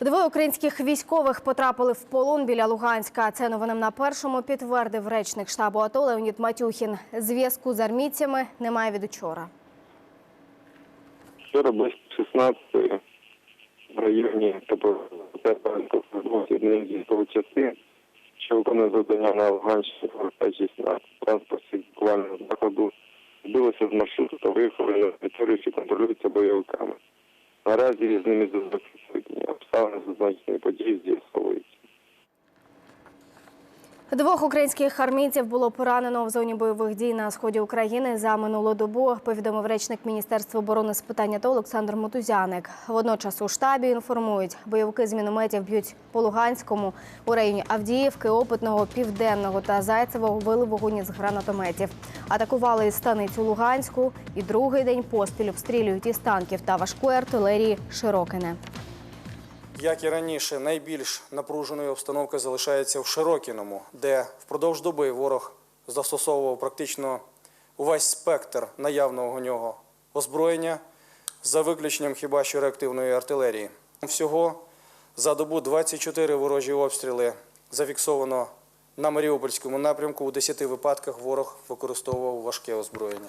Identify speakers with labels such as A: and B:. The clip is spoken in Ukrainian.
A: Двоє українських військових потрапили в полон біля Луганська. Це новинам на першому підтвердив речник штабу АТО Леонід Матюхін. Зв'язку з армійцями немає від учора.
B: Вчора близько 16 в районі однієї з військових частин, що виконує завдання на Луганщині 45-16 транспорті буквально заходу збилося з маршруту та виїхали на територію, що контролюється бойовиками. Наразі з ними зв'язок. Обставини зазначеної події з'ясовуються.
A: Двох українських армійців було поранено в зоні бойових дій на сході України за минулу добу. Повідомив речник Міністерства оборони з питань АТО Олександр Мотузяник. Водночас у штабі інформують, бойовики з мінометів б'ють по Луганському у районі Авдіївки, Опитного, Південного та Зайцевого вели вогонь із гранатометів. Атакували із станицю Луганську і другий день поспіль обстрілюють із танків та важкої артилерії Широкине.
C: Як і раніше, найбільш напруженою обстановка залишається в Широкіному, де впродовж доби ворог застосовував практично увесь спектр наявного у нього озброєння, за виключенням хіба що реактивної артилерії. Всього за добу 24 ворожі обстріли зафіксовано на Маріупольському напрямку. У 10 випадках ворог використовував важке озброєння.